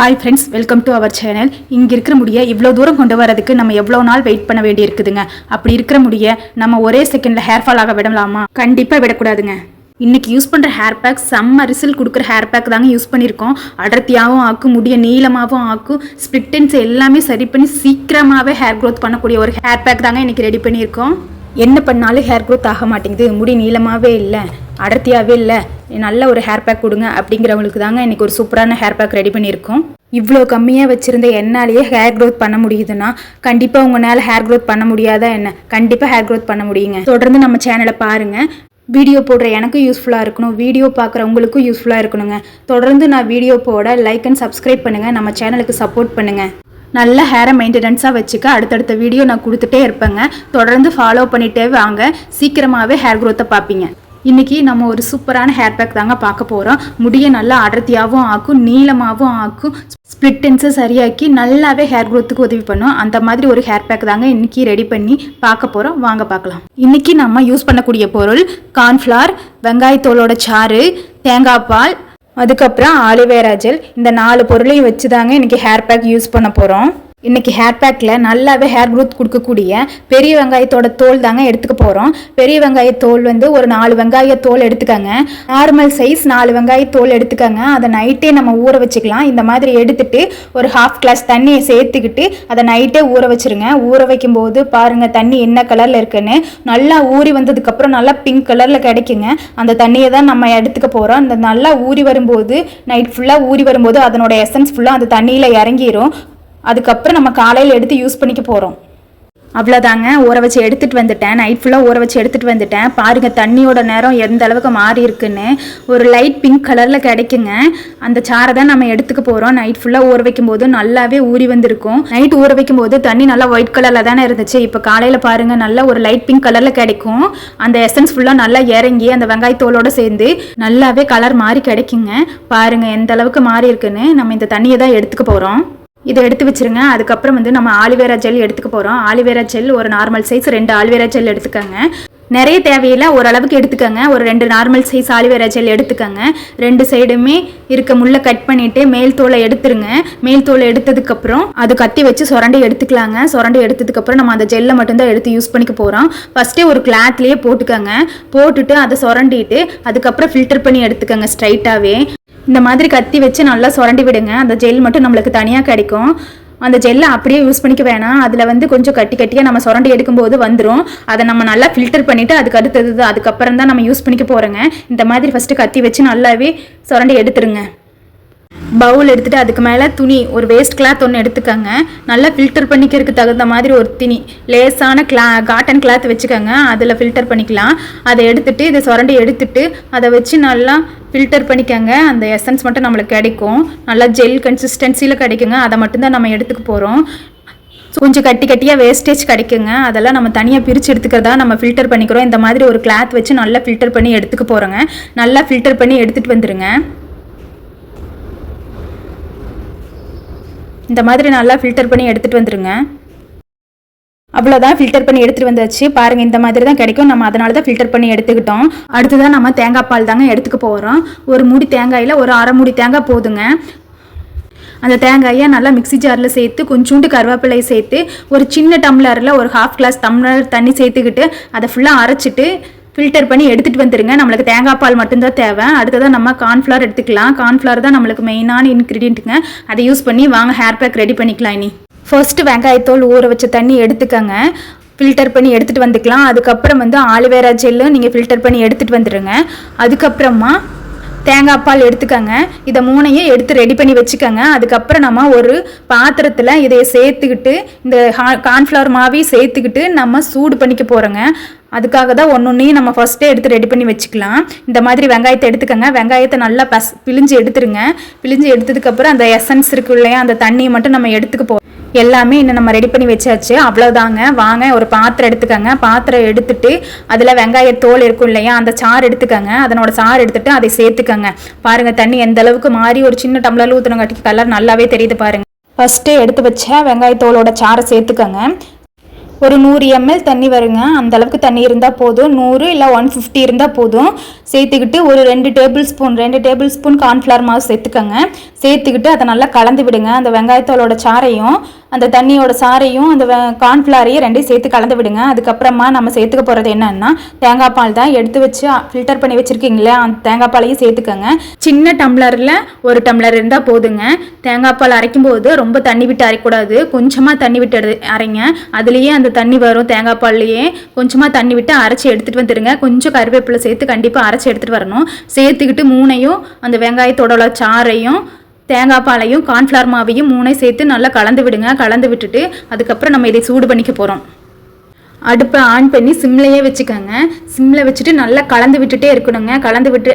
Hi friends welcome to our channel இங்கே இருக்கிற முடிய இவ்வளோ தூரம் கொண்டு வரதுக்கு நம்ம எவ்வளோ நாள் வெயிட் பண்ண வேண்டி இருக்குதுங்க அப்படி இருக்கிற முடிய நம்ம ஒரே செகண்டில் ஹேர் ஃபால் ஆக விடலாமா? கண்டிப்பாக விடக்கூடாதுங்க. இன்றைக்கி யூஸ் பண்ணுற ஹேர் பேக் செம்ம ரிசல்ட் கொடுக்குற ஹேர் பேக் தாங்க யூஸ் பண்ணியிருக்கோம். அடர்த்தியாகவும் ஆக்கும் முடிய நீளமாகவும் ஆக்கும் ஸ்பிளிட்டன்ஸ் எல்லாமே சரி பண்ணி சீக்கிரமாகவே ஹேர் க்ரோத் பண்ணக்கூடிய ஒரு ஹேர் பேக் தாங்க இன்னைக்கு ரெடி பண்ணியிருக்கோம். என்ன பண்ணாலும் ஹேர் க்ரோத் ஆக மாட்டேங்குது. முடி நீளமாகவே இல்லை. அடர்த்தியாகவே இல்லை. நல்ல ஒரு ஹேர் பேக் கொடுங்க அப்படிங்கிறவங்களுக்கு தாங்க இன்றைக்கி ஒரு சூப்பரான ஹேர் பேக் ரெடி பண்ணியிருக்கோம். இவ்வளோ கம்மியாக வச்சுருந்த என்னாலேயே ஹேர் க்ரோத் பண்ண முடியுதுன்னா கண்டிப்பாக உங்களால் ஹேர் க்ரோத் பண்ண முடியாதா என்ன? கண்டிப்பாக ஹேர் க்ரோத் பண்ண முடியுங்க. தொடர்ந்து நம்ம சேனலை பாருங்கள் வீடியோ போடுற எனக்கும் யூஸ்ஃபுல்லாக இருக்கணும். வீடியோ பார்க்குற உங்களுக்கும் யூஸ்ஃபுல்லாக இருக்கணுங்க. தொடர்ந்து நான் வீடியோ போட லைக் அண்ட் சப்ஸ்கிரைப் பண்ணுங்கள் நம்ம சேனலுக்கு சப்போர்ட் பண்ணுங்கள் நல்ல ஹேரை மெயின்டெனன்ஸாக வச்சுக்க அடுத்தடுத்த வீடியோ நான் கொடுத்துட்டே இருப்பேங்க. தொடர்ந்து ஃபாலோ பண்ணிகிட்டே வாங்க. சீக்கிரமாகவே ஹேர் க்ரோத்தை பார்ப்பீங்க. இன்னைக்கு நம்ம ஒரு சூப்பரான ஹேர் பேக் தாங்க பார்க்க போகிறோம் முடியை நல்லா அடர்த்தியாகவும் ஆக்கும் நீளமாகவும் ஆக்கும். ஸ்ப்ளிட்டன்ஸை சரியாக்கி நல்லாவே ஹேர் க்ரோத்துக்கு உதவி பண்ணும். அந்த மாதிரி ஒரு ஹேர் பேக் தாங்க இன்னைக்கு ரெடி பண்ணி பார்க்க போகிறோம் வாங்க பார்க்கலாம். இன்னைக்கு நம்ம யூஸ் பண்ணக்கூடிய பொருள் கார்ன்ஃப்ளார் வெங்காயத்தோலோட சாறு தேங்காய் பால் அதுக்கப்புறம் ஆலிவேரா ஜெல் இந்த நாலு பொருளையும் வச்சு தாங்க இன்னைக்கு ஹேர் பேக் யூஸ் பண்ண போகிறோம் இன்னைக்கு ஹேர் பேக்கில் நல்லாவே ஹேர் க்ரோத் கொடுக்கக்கூடிய பெரிய வெங்காயத்தோட தோல் தாங்க எடுத்துக்க போகிறோம் பெரிய வெங்காய தோல் வந்து ஒரு நாலு வெங்காய தோல் எடுத்துக்கங்க. நார்மல் சைஸ் நாலு வெங்காய தோல் எடுத்துக்கங்க. அதை நைட்டே நம்ம ஊற வச்சுக்கலாம். இந்த மாதிரி எடுத்துட்டு ஒரு ஹாஃப் கிளாஸ் தண்ணியை சேர்த்துக்கிட்டு அதை நைட்டே ஊற வச்சிருங்க. ஊற வைக்கும்போது பாருங்கள் தண்ணி என்ன கலரில் இருக்குன்னு. நல்லா ஊறி வந்ததுக்கப்புறம் நல்லா பிங்க் கலரில் கிடைக்குங்க. அந்த தண்ணியை தான் நம்ம எடுத்துக்க போகிறோம் அந்த நல்லா ஊறி வரும்போது நைட் ஃபுல்லாக ஊறி வரும்போது அதனோட எசன்ஸ் ஃபுல்லாக அந்த தண்ணியில் இறங்கிரும். அதுக்கப்புறம் நம்ம காலையில் எடுத்து யூஸ் பண்ணிக்க போகிறோம் அவ்வளோதாங்க ஊற வச்சு எடுத்துகிட்டு வந்துட்டேன். நைட் ஃபுல்லாக ஊற வச்சு எடுத்துகிட்டு வந்துட்டேன். பாருங்கள் தண்ணியோட நேரம் எந்த அளவுக்கு மாறி இருக்குன்னு. ஒரு லைட் பிங்க் கலரில் கிடைக்குங்க. அந்த சாரை தான் நம்ம எடுத்துக்க போகிறோம் நைட் ஃபுல்லாக ஊற வைக்கும் போது நல்லாவே ஊறி வந்திருக்கும். நைட் ஊற வைக்கும் போது தண்ணி நல்லா ஒயிட் கலரில் தானே இருந்துச்சு. இப்போ காலையில் பாருங்கள் நல்லா ஒரு லைட் பிங்க் கலரில் கிடைக்கும். அந்த எசன்ஸ் ஃபுல்லாக நல்லா இறங்கி அந்த வெங்காயத்தோலோட சேர்ந்து நல்லாவே கலர் மாறி கிடைக்குங்க. பாருங்கள் எந்த அளவுக்கு மாறி இருக்குன்னு. நம்ம இந்த தண்ணியை தான் எடுத்துக்க போகிறோம் இதை எடுத்து வச்சிருங்க. அதுக்கப்புறம் வந்து நம்ம ஆலிவேரா ஜெல் எடுத்துக்க போகிறோம் ஆலிவேரா ஜெல் ஒரு நார்மல் சைஸ் ரெண்டு ஆலிவேரா ஜெல் எடுத்துக்கோங்க. நிறைய தேவையில்லை ஓரளவுக்கு எடுத்துக்கோங்க. ஒரு ரெண்டு நார்மல் சைஸ் ஆலிவேரா ஜெல் எடுத்துக்கோங்க. ரெண்டு சைடுமே இருக்க முள்ளை கட் பண்ணிவிட்டு மேல் தோலை எடுத்துருங்க. மேல் தோலை எடுத்ததுக்கப்புறம் அது கத்தி வச்சு சுரண்டி எடுத்துக்கலாங்க. சுரண்டி எடுத்ததுக்கப்புறம் நம்ம அந்த ஜெல்லை மட்டும்தான் எடுத்து யூஸ் பண்ணிக்க போகிறோம் ஃபஸ்ட்டே ஒரு கிளாத்லேயே போட்டுக்கோங்க. போட்டுட்டு அதை சுரண்டிட்டு அதுக்கப்புறம் ஃபில்டர் பண்ணி எடுத்துக்கோங்க ஸ்ட்ரைட்டாகவே இந்த மாதிரி கத்தி வச்சு நல்லா சுரண்டி விடுங்க. அந்த ஜெல் மட்டும் நம்மளுக்கு தனியாக கிடைக்கும். அந்த ஜெல்லை அப்படியே யூஸ் பண்ணிக்க வேணாம். அதில் வந்து கொஞ்சம் கட்டி கட்டியாக நம்ம சுரண்டி எடுக்கும்போது வந்துடும் அதை நம்ம நல்லா ஃபில்டர் பண்ணிவிட்டு அதுக்கு அடுத்தது அதுக்கப்புறம் தான் நம்ம யூஸ் பண்ணிக்க போகிறோங்க இந்த மாதிரி ஃபஸ்ட்டு கத்தி வச்சு நல்லாவே சுரண்டி எடுத்துருங்க. பவுல் எடுத்துகிட்டு அதுக்கு மேலே துணி ஒரு வேஸ்ட் கிளாத் ஒன்று எடுத்துக்கோங்க. நல்லா ஃபில்டர் பண்ணிக்கிறதுக்கு தகுந்த மாதிரி ஒரு துணி. லேசான கிளா காட்டன் கிளாத் வச்சுக்கோங்க. அதில் ஃபில்டர் பண்ணிக்கலாம். அதை எடுத்துகிட்டு இதை சுரண்டி எடுத்துட்டு அதை வச்சு நல்லா ஃபில்டர் பண்ணிக்கோங்க. அந்த எசன்ஸ் மட்டும் நம்மளுக்கு கிடைக்கும். நல்லா ஜெல் கன்சிஸ்டன்சியில் கிடைக்குங்க. அதை மட்டும்தான் நம்ம எடுத்துக்க போகிறோம் கொஞ்சம் கட்டி கட்டியாக வேஸ்டேஜ் கிடைக்குங்க. அதெல்லாம் நம்ம தனியாக பிரித்து எடுத்துக்கிறதா நம்ம ஃபில்டர் பண்ணிக்கிறோம். இந்த மாதிரி ஒரு கிளாத் வச்சு நல்லா ஃபில்டர் பண்ணி எடுத்துக்க போகிறோங்க நல்லா ஃபில்டர் பண்ணி எடுத்துகிட்டு வந்துடுங்க இந்த மாதிரி நல்லா ஃபில்டர் பண்ணி எடுத்துகிட்டு வந்துடுங்க அவ்வளோதான் ஃபில்டர் பண்ணி எடுத்துகிட்டு வந்தாச்சு. பாருங்கள் இந்த மாதிரி தான் கிடைக்கும். நம்ம அதனால தான் ஃபில்டர் பண்ணி எடுத்துக்கிட்டோம். அடுத்ததான் நம்ம தேங்காய் பால் தாங்க எடுத்துக்க போகிறோம் ஒரு மூடி தேங்காயில் ஒரு அரை மூடி தேங்காய் போதுங்க. அந்த தேங்காயை நல்லா மிக்ஸி ஜாரில் சேர்த்து கொஞ்சோண்டு கருவேப்பிலை சேர்த்து ஒரு சின்ன டம்ளரில் ஒரு ஹாஃப் கிளாஸ் டம்ளர் தண்ணி சேர்த்துக்கிட்டு அதை ஃபுல்லாக அரைச்சிட்டு ஃபில்டர் பண்ணி எடுத்துகிட்டு வந்துருங்க. நம்மளுக்கு தேங்காய் பால் மட்டும்தான் தேவை. அடுத்ததான் நம்ம கார்ன்ஃப்ளவர் எடுத்துக்கலாம். கார்ன்ஃப்ளவர் தான் நம்மளுக்கு மெயினான இன்க்ரீடியண்ட்டுங்க அதை யூஸ் பண்ணி வாங்க ஹேர் பேக் ரெடி பண்ணிக்கலாம் இனி. ஃபர்ஸ்ட் வெங்காயத்தோல் ஊற வச்ச தண்ணி எடுத்துக்கங்க. ஃபில்டர் பண்ணி எடுத்துகிட்டு வந்துக்கலாம். அதுக்கப்புறம் வந்து ஆலிவேரா ஜெல்லு நீங்கள் ஃபில்டர் பண்ணி எடுத்துகிட்டு வந்துடுங்க அதுக்கப்புறமா தேங்காய் பால் எடுத்துக்கங்க. இதை மூணையும் எடுத்து ரெடி பண்ணி வச்சுக்கோங்க. அதுக்கப்புறம் நம்ம ஒரு பாத்திரத்தில் இதை சேர்த்துக்கிட்டு இந்த கார்ன்ஃப்ளவர் மாவையும் சேர்த்துக்கிட்டு நம்ம சூடு பண்ணிக்க போகிறோங்க அதுக்காக தான் ஒன்று ஒன்றையும் நம்ம ஃபஸ்ட்டே எடுத்து ரெடி பண்ணி வச்சுக்கலாம். இந்த மாதிரி வெங்காயத்தை எடுத்துக்கோங்க. வெங்காயத்தை நல்லா பஸ் பிழிஞ்சு எடுத்துருங்க. பிழிஞ்சு எடுத்ததுக்கப்புறம் அந்த எசன்ஸ் இருக்கு இல்லையா அந்த தண்ணியை மட்டும் நம்ம எடுத்துக்க போ எல்லாமே இன்னும் நம்ம ரெடி பண்ணி வச்சாச்சு. அவ்வளோதாங்க வாங்க ஒரு பாத்திரம் எடுத்துக்கோங்க. பாத்திரம் எடுத்துட்டு அதில் வெங்காய தோல் இருக்கும் இல்லையா அந்த சாறு எடுத்துக்கோங்க. அதனோட சாறு எடுத்துட்டு அதை சேர்த்துக்கோங்க. பாருங்கள் தண்ணி எந்த அளவுக்கு மாறி ஒரு சின்ன டம்ளரில் ஊற்றினங்காட்டி கலர் நல்லாவே தெரியுது பாருங்கள் ஃபஸ்ட்டு எடுத்து வச்ச வெங்காயத்தோலோட சாறை சேர்த்துக்கோங்க. ஒரு நூறு எம்எல் தண்ணி வருங்க. அந்த அளவுக்கு தண்ணி இருந்தால் போதும். நூறு இல்லை ஒன் ஃபிஃப்டி இருந்தால் போதும். சேர்த்துக்கிட்டு ஒரு ரெண்டு டேபிள் ஸ்பூன் ரெண்டு டேபிள் ஸ்பூன் கார்ன்ஃப்ளவர் மாவு சேர்த்துக்கோங்க. சேர்த்துக்கிட்டு அதை நல்லா கலந்து விடுங்க. அந்த வெங்காயத்தோலோட சாரையும் அந்த தண்ணியோட சாரையும் அந்த கார்ன்ஃப்ளாரையும் ரெண்டையும் சேர்த்து கலந்து விடுங்க. அதுக்கப்புறமா நம்ம சேர்த்துக்க போகிறது என்னன்னா தேங்காய் பால் தான் எடுத்து வச்சு ஃபில்டர் பண்ணி வச்சுருக்கீங்களே அந்த தேங்காய் பாலையும் சேர்த்துக்கோங்க. சின்ன டம்ளரில் ஒரு டம்ளர் இருந்தால் போதுங்க. தேங்காய் பால் அரைக்கும் போது ரொம்ப தண்ணி விட்டு அரைக்கூடாது கொஞ்சமாக தண்ணி விட்டு அரைங்க. அதுலேயே அந்த தண்ணி வரும் தேங்காய் பால்லையே கொஞ்சமாக தண்ணி விட்டு அரைச்சி எடுத்துகிட்டு வந்துடுங்க. கொஞ்சம் கருவேப்பிலை சேர்த்து கண்டிப்பாக அரைச்சி எடுத்துகிட்டு வரணும். சேர்த்துக்கிட்டு மூணையும் அந்த வெங்காயத்தோட சாறையும் தேங்காய் பாலையும் கார்ன்ஃப்ளவர் மாவையும் மூணையும் சேர்த்து நல்லா கலந்து விடுங்க. கலந்து விட்டுட்டு அதுக்கப்புறம் நம்ம இதை சூடு பண்ணிக்க போகிறோம் அடுப்பை ஆன் பண்ணி சிம்லையே வச்சுக்கோங்க. சிம்மில் வச்சுட்டு நல்லா கலந்து விட்டுட்டே இருக்கணுங்க. கலந்து விட்டு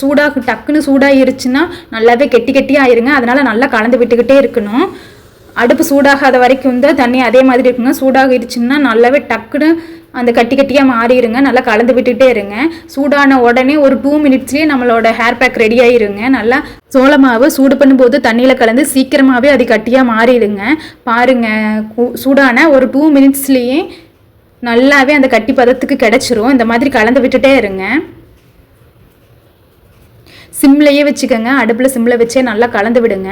சூடாக டக்குன்னு சூடாகிருச்சுன்னா நல்லாவே கெட்டி கெட்டி ஆயிருங்க அதனால் நல்லா கலந்து விட்டுக்கிட்டே இருக்கணும். அடுப்பு சூடாகாத வரைக்கும் வந்து தண்ணி அதே மாதிரி இருக்குங்க. சூடாகிருச்சுன்னா நல்லாவே டக்குன்னு அந்த கட்டி கட்டியாக மாறிடுங்க. நல்லா கலந்து விட்டுகிட்டே இருங்க. சூடான உடனே ஒரு டூ மினிட்ஸ்லேயே நம்மளோட ஹேர் பேக் ரெடி ஆயிருங்க. நல்லா சோள மாவு சூடு பண்ணும்போது தண்ணியில் கலந்து சீக்கிரமாகவே அது கட்டியாக மாறிடுங்க. பாருங்க சூடான ஒரு டூ மினிட்ஸ்லேயே நல்லாவே அந்த கட்டி பதத்துக்கு கிடச்சிரும். இந்த மாதிரி கலந்து விட்டுட்டே இருங்க. சிம்லையே வச்சுக்கோங்க. அடுப்பில் சிம்மில் வச்சே நல்லா கலந்து விடுங்க.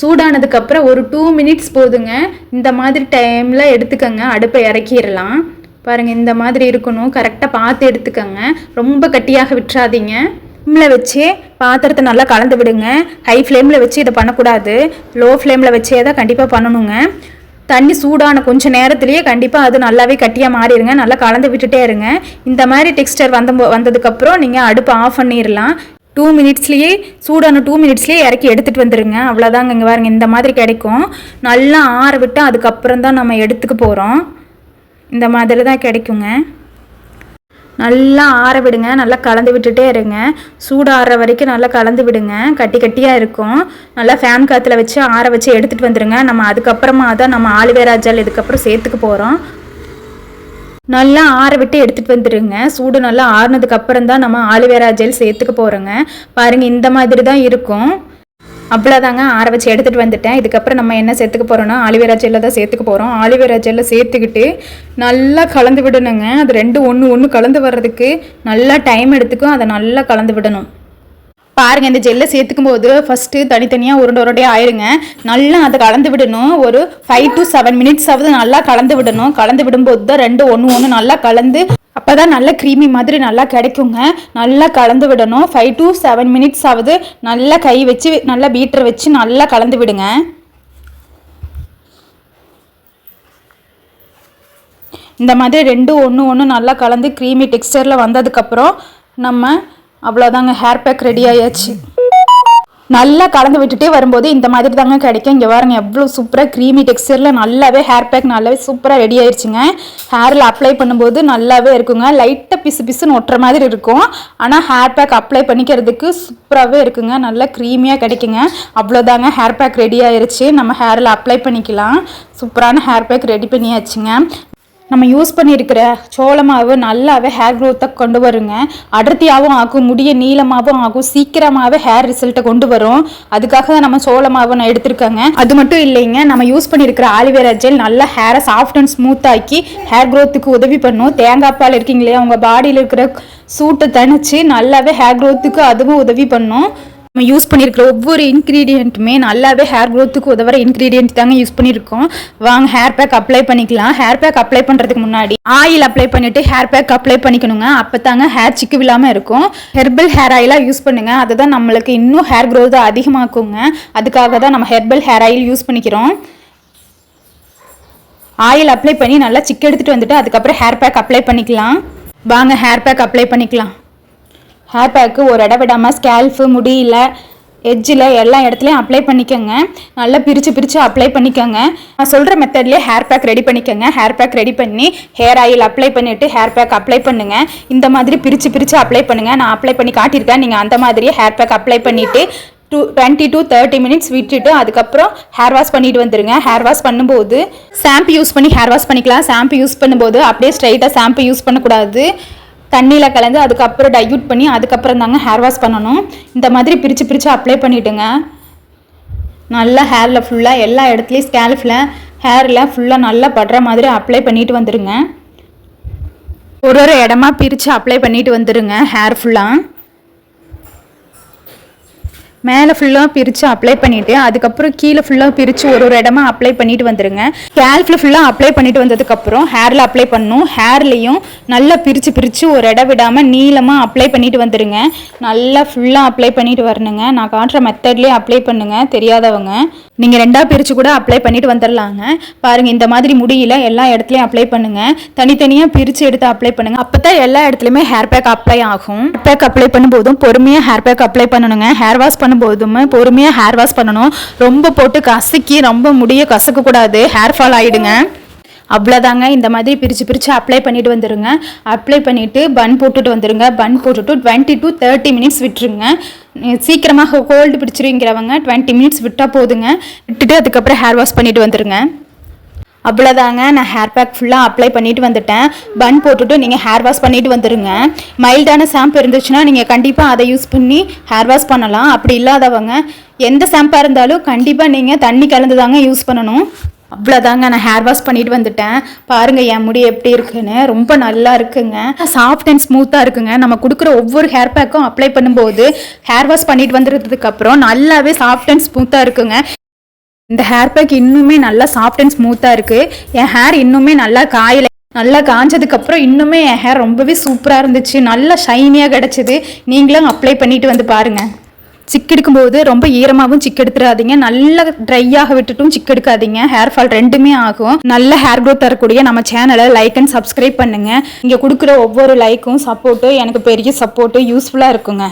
சூடானதுக்கப்புறம் ஒரு டூ மினிட்ஸ் போதுங்க. இந்த மாதிரி டைமில் எடுத்துக்கோங்க. அடுப்பை இறக்கிடலாம். பாருங்கள் இந்த மாதிரி இருக்கணும். கரெக்டாக பார்த்து எடுத்துக்கோங்க. ரொம்ப கட்டியாக விட்டுறாதீங்க. ஃப்ளேமில் வச்சு பாத்திரத்தை நல்லா கலந்து விடுங்க. ஹை ஃப்ளேமில் வச்சு இதை பண்ணக்கூடாது. லோ ஃப்ளேமில் வச்சே தான் கண்டிப்பாக பண்ணணுங்க. தண்ணி சூடான கொஞ்சம் நேரத்துலேயே கண்டிப்பாக அது நல்லாவே கட்டியாக மாறிடுங்க. நல்லா கலந்து விட்டுட்டே இருங்க. இந்த மாதிரி டெக்ஸ்டர் வந்த வந்ததுக்கப்புறம் நீங்கள் அடுப்பை ஆஃப் பண்ணிடலாம். டூ மினிட்ஸ்லேயே சூடான டூ மினிட்ஸ்லேயே இறக்கி எடுத்துகிட்டு வந்துடுங்க அவ்வளோதாங்க இங்கே பாருங்கள் இந்த மாதிரி கிடைக்கும். நல்லா ஆற விட்டு அதுக்கப்புறம் தான் நம்ம எடுத்துக்க போகிறோம் இந்த மாதிரி தான் கிடைக்குங்க. நல்லா ஆற விடுங்க நல்லா கலந்து விட்டுட்டே இருங்க. சூடாகிற வரைக்கும் நல்லா கலந்து விடுங்க. கட்டி கட்டியாக இருக்கும். நல்லா ஃபேன் காற்றுல வச்சு ஆற வச்சு எடுத்துகிட்டு வந்துடுங்க நம்ம அதுக்கப்புறமா தான் நம்ம ஆலிவேரா ஜல் இதுக்கப்புறம் சேர்த்துக்க போகிறோம் நல்லா ஆற விட்டு எடுத்துகிட்டு வந்துடுங்க சூடு நல்லா ஆறுனதுக்கு அப்புறம் தான் நம்ம ஆலிவேரா ஜெல் சேர்த்துக்க போகிறோங்க பாருங்கள் இந்த மாதிரி தான் இருக்கும். அவ்வளோதாங்க ஆற வச்சு எடுத்துகிட்டு வந்துட்டேன். இதுக்கப்புறம் நம்ம என்ன சேர்த்துக்க போகிறோம்னா ஆலிவேரா ஜெல்லை தான் சேர்த்துக்க போகிறோம் ஆலிவேரா ஜெல்லை சேர்த்துக்கிட்டு நல்லா கலந்து விடணுங்க. அது ரெண்டு ஒன்று ஒன்று கலந்து வர்றதுக்கு நல்லா டைம் எடுத்துக்கும். அதை நல்லா கலந்து விடணும். பாருங்க இந்த ஜெல்லை சேர்த்துக்கும் போது ஃபஸ்ட்டு தனித்தனியாக உருண்டை உருண்டையாக ஆயிருங்க. நல்லா அதை கலந்து விடணும். ஒரு ஃபைவ் டு செவன் மினிட்ஸ் ஆகுது நல்லா கலந்து விடணும். கலந்து விடும்போது தான் ரெண்டு ஒன்று ஒன்று நல்லா கலந்து அப்போ தான் நல்ல க்ரீமி மாதிரி நல்லா கிடைக்குங்க. நல்லா கலந்து விடணும். ஃபைவ் டு செவன் மினிட்ஸ் ஆகுது நல்லா கை வச்சு நல்லா பீட்டர் வச்சு நல்லா கலந்து விடுங்க. இந்த மாதிரி ரெண்டு ஒன்று ஒன்று நல்லா கலந்து க்ரீமி டெக்ஸ்டரில் வந்ததுக்கப்புறம் நம்ம அவ்வளோதாங்க ஹேர் பேக் ரெடி ஆயாச்சு. நல்லா கலந்து விட்டுட்டே வரும்போது இந்த மாதிரி தாங்க கிடைக்கும். இங்கே பாருங்க எவ்வளோ சூப்பராக க்ரீமி டெக்ஸ்டரில் நல்லாவே ஹேர் பேக் நல்லாவே சூப்பராக ரெடி ஆயிடுச்சுங்க ஹேரில் அப்ளை பண்ணும்போது நல்லாவே இருக்குங்க. லைட்டாக பிசு பிசுன்னு ஒட்டுற மாதிரி இருக்கும். ஆனால் ஹேர் பேக் அப்ளை பண்ணிக்கிறதுக்கு சூப்பராகவே இருக்குங்க. நல்லா க்ரீமியாக கிடைக்குங்க. அவ்வளோதாங்க ஹேர் பேக் ரெடி ஆயிடுச்சு நம்ம ஹேரில் அப்ளை பண்ணிக்கலாம். சூப்பரான ஹேர் பேக் ரெடி பண்ணியாச்சுங்க. நம்ம யூஸ் பண்ணியிருக்கிற சோளமாவு நல்லாவே ஹேர் க்ரோத்தை கொண்டு வருங்க. அடர்த்தியாகவும் ஆகும் முடிய நீளமாகவும் ஆகும் சீக்கிரமாகவே ஹேர் ரிசல்ட்டை கொண்டு வரும். அதுக்காக தான் நம்ம சோள மாவு நான் எடுத்திருக்கேங்க. அது மட்டும் இல்லைங்க நம்ம யூஸ் பண்ணியிருக்கிற ஆலிவேரா ஜெல் நல்லா ஹேரை சாஃப்ட் அண்ட் ஸ்மூத் ஆக்கி ஹேர் க்ரோத்துக்கு உதவி பண்ணும். தேங்காய் பால் இருக்கீங்களே அவங்க பாடியில் இருக்கிற சூட்டை தணிச்சு நல்லாவே ஹேர் க்ரோத்துக்கு அதுவும் உதவி பண்ணும். நம்ம யூஸ் பண்ணியிருக்கிற ஒவ்வொரு இன்க்ரீடியண்ட்டுமே நல்லாவே ஹேர் க்ரோத்துக்கு உதவுற இன்க்ரீடியன்ட் தாங்க யூஸ் பண்ணியிருக்கோம் வாங்க ஹேர் பேக் அப்ளை பண்ணிக்கலாம். ஹேர் பேக் அப்ளை பண்ணுறதுக்கு முன்னாடி ஆயில் அப்ளை பண்ணிவிட்டு ஹேர் பேக் அப்ளை பண்ணிக்கணுங்க. அப்போ தாங்க ஹேர் சிக்கு விழாமல் இருக்கும் ஹெர்பல் ஹேர் ஆயிலாக யூஸ் பண்ணுங்கள் அதுதான் நம்மளுக்கு இன்னும் ஹேர் க்ரோத் அதிகமாக்குங்க. அதுக்காக தான் நம்ம ஹெர்பல் ஹேர் ஆயில் யூஸ் பண்ணிக்கிறோம். ஆயில் அப்ளை பண்ணி நல்லா சிக்கு எடுத்துகிட்டு வந்துட்டு அதுக்கப்புறம் ஹேர் பேக் அப்ளை பண்ணிக்கலாம். வாங்க ஹேர் பேக் அப்ளை பண்ணிக்கலாம். ஹேர் பேக்கு ஒரு இடம் விடாமல் ஸ்கேல்ஃபு முடியல எட்ஜில் எல்லா இடத்துலையும் அப்ளை பண்ணிக்கோங்க. நல்லா பிரித்து பிரித்து அப்ளை பண்ணிக்கோங்க. நான் சொல்கிற மெத்தட்லேயே ஹேர் பேக் ரெடி பண்ணிக்கோங்க. ஹேர் பேக் ரெடி பண்ணி ஹேர் ஆயில் அப்ளை பண்ணிவிட்டு ஹேர் பேக் அப்ளை பண்ணுங்கள் இந்த மாதிரி பிரித்து பிரித்து அப்ளை பண்ணுங்கள் நான் அப்ளை பண்ணி காட்டியிருக்கேன். நீங்கள் அந்த மாதிரியே ஹேர் பேக் அப்ளை பண்ணிவிட்டு two twenty two thirty minutes விட்டுட்டு அதுக்கப்புறம் ஹேர் வாஷ் பண்ணிட்டு வந்துருங்க. ஹேர் வாஷ் பண்ணும்போது ஷாம்பு யூஸ் பண்ணி ஹேர் வாஷ் பண்ணிக்கலாம். ஷாம்பு யூஸ் பண்ணும்போது அப்படியே ஸ்ட்ரைட்டாக ஷாம்பு யூஸ் பண்ணக்கூடாது. தண்ணியில் கலந்து அதுக்கப்புறம் டையூட் பண்ணி அதுக்கப்புறம் தாங்க ஹேர் வாஷ் பண்ணணும். இந்த மாதிரி பிரித்து பிரித்து அப்ளை பண்ணிவிடுங்க நல்லா ஹேரில் ஃபுல்லாக எல்லா இடத்துலையும் ஸ்கேல்ஃபில் ஹேரில் ஃபுல்லாக நல்லா படுற மாதிரி அப்ளை பண்ணிட்டு வந்துடுங்க ஒரு ஒரு இடமா பிரித்து அப்ளை பண்ணிட்டு வந்துடுங்க ஹேர் ஃபுல்லாக மேலே ஃபுல்லாக பிரித்து அப்ளை பண்ணிவிட்டு அதுக்கப்புறம் கீழே ஃபுல்லாக பிரித்து ஒரு ஒரு இடமா அப்ளை பண்ணிட்டு வந்துடுங்க கேல்ஃபில் ஃபுல்லாக அப்ளை பண்ணிட்டு வந்ததுக்கப்புறம் ஹேரில் அப்ளை பண்ணும். ஹேர்லேயும் நல்லா பிரித்து பிரித்து ஒரு இடம் விடாமல் நீளமாக அப்ளை பண்ணிட்டு வந்துடுங்க நல்லா ஃபுல்லாக அப்ளை பண்ணிட்டு வரணுங்க. நான் காட்டுற மெத்தட்லேயே அப்ளை பண்ணுங்கள் தெரியாதவங்க. நீங்கள் ரெண்டாக பிரித்து கூட அப்ளை பண்ணிட்டு வந்துடலாங்க பாருங்கள் இந்த மாதிரி முடியல எல்லா இடத்துலையும் அப்ளை பண்ணுங்கள் தனித்தனியாக பிரித்து எடுத்து அப்ளை பண்ணுங்கள் அப்போ தான் எல்லா இடத்துலையுமே ஹேர் பேக் அப்ளை ஆகும். ஹேர் பேக் அப்ளை பண்ணும்போதும் பொறுமையாக ஹேர் பேக் அப்ளை பண்ணணுங்க. ஹேர் வாஷ் பண்ணும்போதுமே பொறுமையாக ஹேர் வாஷ் பண்ணணும். ரொம்ப போட்டு கசக்கி ரொம்ப முடிய கசக்கக்கூடாது. ஹேர் ஃபால் ஆகிடுங்க அவ்வளோதாங்க இந்த மாதிரி பிரித்து பிரித்து அப்ளை பண்ணிட்டு வந்துடுங்க அப்ளை பண்ணிவிட்டு பன் போட்டுட்டு வந்துடுங்க பன் போட்டுட்டு டுவெண்ட்டி டு தேர்ட்டி மினிட்ஸ் விட்டுருங்க. சீக்கிரமாக கோல்டு பிடிச்சிருங்கிறவங்க டுவெண்ட்டி மினிட்ஸ் விட்டால் போதுங்க. விட்டுட்டு அதுக்கப்புறம் ஹேர் வாஷ் பண்ணிட்டு வந்துடுங்க அவ்வளோதாங்க நான் ஹேர் பேக் ஃபுல்லாக அப்ளை பண்ணிட்டு வந்துட்டேன். பன் போட்டுட்டு நீங்கள் ஹேர் வாஷ் பண்ணிட்டு வந்துடுங்க மைல்டான ஷாம்பு இருந்துச்சுன்னா நீங்கள் கண்டிப்பாக அதை யூஸ் பண்ணி ஹேர் வாஷ் பண்ணலாம். அப்படி இல்லாதவங்க எந்த ஷாம்பாக இருந்தாலும் கண்டிப்பாக நீங்கள் தண்ணி கலந்து தாங்க யூஸ் பண்ணணும். அவ்வளோதாங்க நான் ஹேர் வாஷ் பண்ணிட்டு வந்துட்டேன். பாருங்கள் என் முடி எப்படி இருக்குன்னு. ரொம்ப நல்லா இருக்குங்க. சாஃப்ட் அண்ட் ஸ்மூத்தாக இருக்குங்க. நம்ம கொடுக்குற ஒவ்வொரு ஹேர் பேக்கும் அப்ளை பண்ணும்போது ஹேர் வாஷ் பண்ணிட்டு வந்துடுறதுக்கப்புறம் நல்லாவே சாஃப்ட் அண்ட் ஸ்மூத்தாக இருக்குங்க. இந்த ஹேர் பேக் இன்னுமே நல்லா சாஃப்ட் அண்ட் ஸ்மூத்தாக இருக்குது என் ஹேர் இன்னுமே நல்லா காயலை நல்லா காஞ்சதுக்கப்புறம் இன்னுமே என் ஹேர் ரொம்பவே சூப்பராக இருந்துச்சு. நல்லா ஷைனியாக கிடச்சிது. நீங்களும் அப்ளை பண்ணிட்டு வந்து பாருங்கள் சிக்கெடுக்கும் போது ரொம்ப ஈரமாகவும் சிக்கெடுத்துடாதீங்க நல்லா ட்ரையாக விட்டுட்டும் சிக்கெடுக்காதீங்க. ஹேர் ஃபால் ரெண்டுமே ஆகும். நல்ல ஹேர் க்ரோத் தரக்கூடிய நம்ம சேனலை லைக் அண்ட் சப்ஸ்கிரைப் பண்ணுங்க. இங்கே கொடுக்குற ஒவ்வொரு லைக்கும் சப்போர்ட்டும் எனக்கு பெரிய சப்போர்ட்டும் யூஸ்ஃபுல்லாக இருக்குங்க.